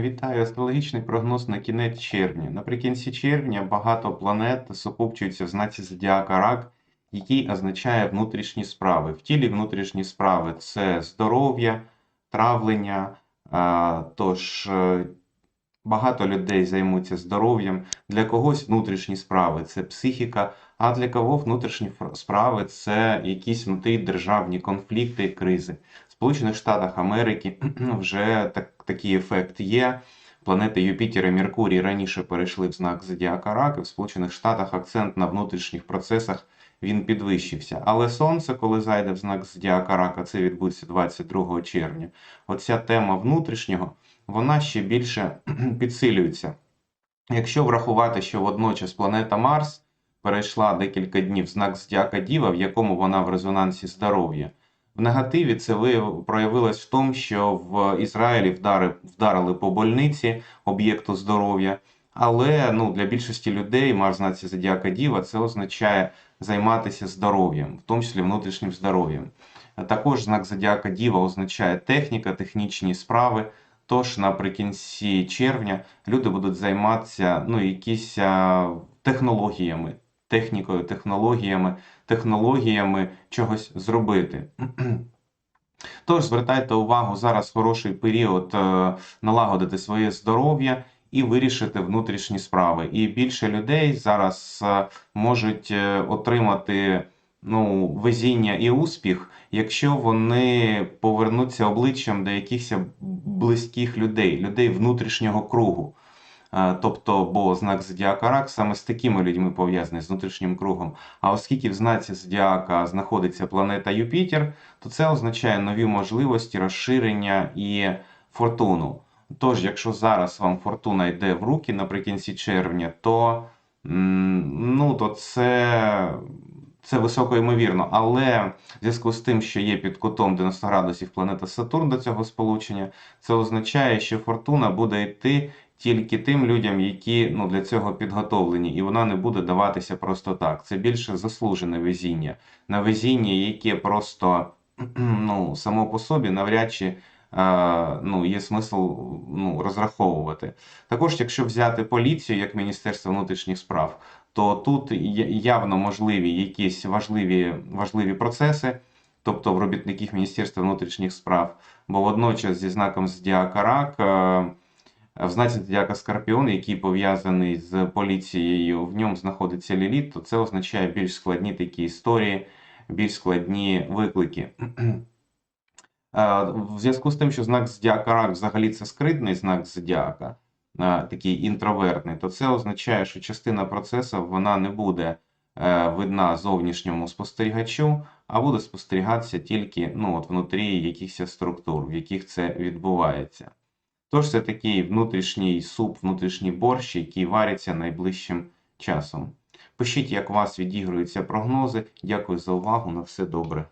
Вітаю! Астрологічний прогноз на кінець червня. Наприкінці червня багато планет сукупчуються в знаці Зодіака Рак, який означає внутрішні справи. В тілі внутрішні справи це здоров'я, травлення. Тож е, багато людей займуться здоров'ям. Для когось внутрішні справи це психіка, а для кого внутрішні справи це якісь внутрідержавні конфлікти, кризи. Сполучених Штатах Америки вже так, такий ефект є. Планети Юпітер і Меркурій раніше перейшли в знак Зодіака Рак, і в Сполучених Штатах акцент на внутрішніх процесах він підвищився. Але Сонце, коли зайде в знак Зодіака Рака, це відбудеться 22 червня. Оця тема внутрішнього, вона ще більше підсилюється. Якщо врахувати, що водночас планета Марс перейшла декілька днів в знак Зодіака Діва, в якому вона в резонансі здоров'я, в негативі це проявилось в тому, що в Ізраїлі вдари, вдарили по больниці об'єкту здоров'я. Але ну, для більшості людей Марс в Зодіака Діва це означає займатися здоров'ям, в тому числі внутрішнім здоров'ям. Також знак Зодіака Діва означає техніка, технічні справи. Тож наприкінці червня люди будуть займатися ну, якісь технологіями, технікою, технологіями, технологіями чогось зробити. Тож звертайте увагу, зараз хороший період е, налагодити своє здоров'я і вирішити внутрішні справи. І більше людей зараз е, можуть е, отримати ну, везіння і успіх, якщо вони повернуться обличчям до якихось близьких людей, людей внутрішнього кругу. Е, Тобто, бо знак Зодіака Рак саме з такими людьми пов'язаний з внутрішнім кругом. А оскільки в знаці Зодіака знаходиться планета Юпітер, то це означає нові можливості, розширення і фортуну. Тож, якщо зараз вам фортуна йде в руки наприкінці червня, то, ну, то це, це високо ймовірно. Але в зв'язку з тим, що є під кутом 90 градусів планета Сатурн до цього сполучення, це означає, що фортуна буде йти тільки тим людям, які ну, для цього підготовлені, і вона не буде даватися просто так. Це більше заслужене везіння. На везіння, яке просто ну, само по собі навряд чи ну, є смисл ну, розраховувати. Також, якщо взяти поліцію як Міністерство внутрішніх справ, то тут явно можливі якісь важливі, важливі процеси, тобто в робітників Міністерства внутрішніх справ, бо водночас зі знаком Зодіака В знаці Зодіака Скорпіон, який пов'язаний з поліцією, в ньому знаходиться Ліліт, то це означає більш складні такі історії, більш складні виклики. В зв'язку з тим, що знак Зодіака Рак взагалі це скритний знак Зодіака, такий інтровертний, то це означає, що частина процесу вона не буде е, видна зовнішньому спостерігачу, а буде спостерігатися тільки ну, от внутрі якихось структур, в яких це відбувається. Тож це такий внутрішній суп, внутрішній борщ, який вариться найближчим часом. Пишіть, як у вас відігруються прогнози. Дякую за увагу. На все добре.